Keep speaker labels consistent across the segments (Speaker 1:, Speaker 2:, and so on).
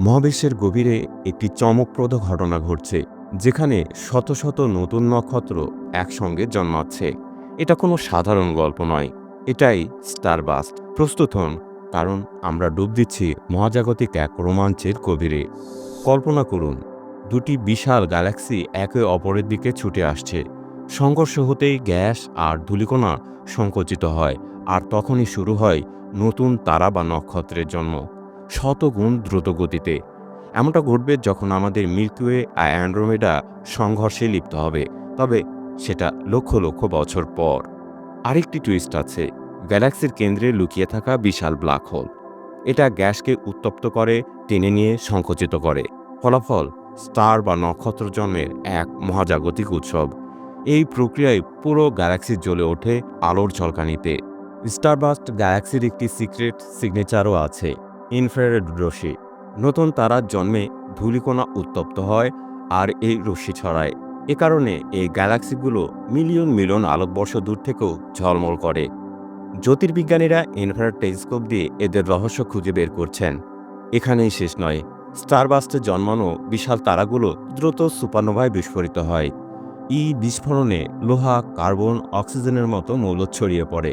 Speaker 1: মহাবিশ্বের গভীরে একটি চমকপ্রদ ঘটনা ঘটছে, যেখানে শত শত নতুন নক্ষত্র একসঙ্গে জন্মাচ্ছে। এটা কোনো সাধারণ গল্প নয়। এটাই স্টারবাস্ট। প্রস্তুত হন, কারণ আমরা ডুব দিচ্ছি মহাজাগতিক এক রোমাঞ্চের গভীরে। কল্পনা করুন, দুটি বিশাল গ্যালাক্সি একে অপরের দিকে ছুটে আসছে। সংঘর্ষ হতেই গ্যাস আর ধূলিকণা সংকুচিত হয়, আর তখনই শুরু হয় নতুন তারা বা নক্ষত্রের জন্ম। শতগুণ দ্রুত গতিতে এমনটা ঘটবে যখন আমাদের মিল্কিওয়ে আর অ্যান্ড্রোমেডা সংঘর্ষে লিপ্ত হবে, তবে সেটা লক্ষ লক্ষ বছর পর। আরেকটি টুইস্ট আছে, গ্যালাক্সির কেন্দ্রে লুকিয়ে থাকা বিশাল ব্ল্যাক হোল এটা গ্যাসকে উত্তপ্ত করে, টেনে নিয়ে সংকুচিত করে। ফলাফল স্টার বা নক্ষত্র জন্মের এক মহাজাগতিক উৎসব। এই প্রক্রিয়ায় পুরো গ্যালাক্সি জ্বলে ওঠে আলোর ঝলকানিতে স্টারবাস্ট গ্যালাক্সির একটি সিক্রেট সিগনেচারও আছে। ইনফ্রারেড রশ্মি। নতুন তারার জন্মে ধূলিকণা উত্তপ্ত হয় আর এই রশ্মি ছড়ায়। এ কারণে এই গ্যালাক্সিগুলো মিলিয়ন মিলিয়ন আলোকবর্ষ দূর থেকেও ঝলমল করে। জ্যোতির্বিজ্ঞানীরা ইনফ্রারেড টেলিস্কোপ দিয়ে এদের রহস্য খুঁজে বের করছেন। এখানেই শেষ নয়, স্টারবাস্টে জন্মানো বিশাল তারাগুলো দ্রুত সুপারনোভায় বিস্ফোরিত হয়। ই বিস্ফোরণে লোহা, কার্বন, অক্সিজেনের মতো মৌল ছড়িয়ে পড়ে।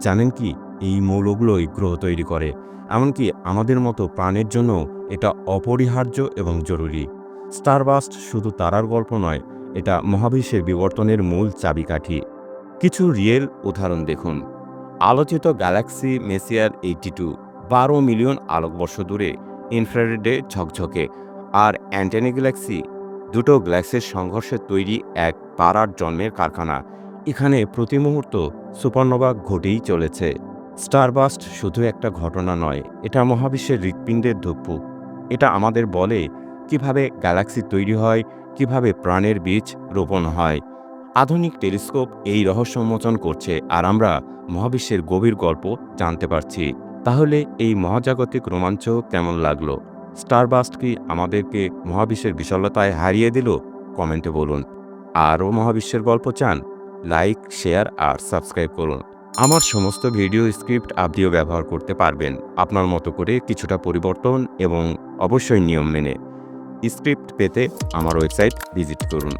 Speaker 1: জানেন কি? এই মৌলগুলোই গ্রহ তৈরি করে, এমনকি আমাদের মতো প্রাণের জন্য এটা অপরিহার্য এবং জরুরি। স্টারবাস্ট শুধু তারার গল্প নয়, এটা মহাবিশ্বের বিবর্তনের মূল চাবিকাঠি। কিছু রিয়েল উদাহরণ দেখুন। আলোচিত গ্যালাক্সি মেসিয়ার এইটি টু, বারো মিলিয়ন আলোকবর্ষ দূরে, ইনফ্রারেডে ঝকঝকে, আর অ্যান্টেনি গ্যালাক্সি, দুটো গ্যালাক্সির সংঘর্ষে তৈরি এক পাড়ার জন্মের কারখানা। এখানে প্রতি মুহূর্ত সুপারনোভা ঘটেই চলেছে। স্টারবাস্ট শুধু একটা ঘটনা নয়, এটা মহাবিশ্বের হৃৎপিণ্ডের ধূপপুক এটা আমাদের বলে কীভাবে গ্যালাক্সি তৈরি হয়, কীভাবে প্রাণের বীজ রোপণ হয়। আধুনিক টেলিস্কোপ এই রহস্য উন্মোচন করছে আর আমরা মহাবিশ্বের গভীর গল্প জানতে পারছি। তাহলে এই মহাজাগতিক রোমাঞ্চ কেমন লাগল? স্টারবাস্ট কি আমাদেরকে মহাবিশ্বের বিশালতায় হারিয়ে দিল? কমেন্টে বলুন। আরও মহাবিশ্বের গল্প চান? লাইক, শেয়ার আর সাবস্ক্রাইব করুন। আমার সমস্ত ভিডিও স্ক্রিপ্ট আপনিও ব্যবহার করতে পারবেন। আপনার মতো করে কিছুটা পরিবর্তন এবং অবশ্যই নিয়ম মেনে স্ক্রিপ্ট পেতে আমার ওয়েবসাইট ভিজিট করুন।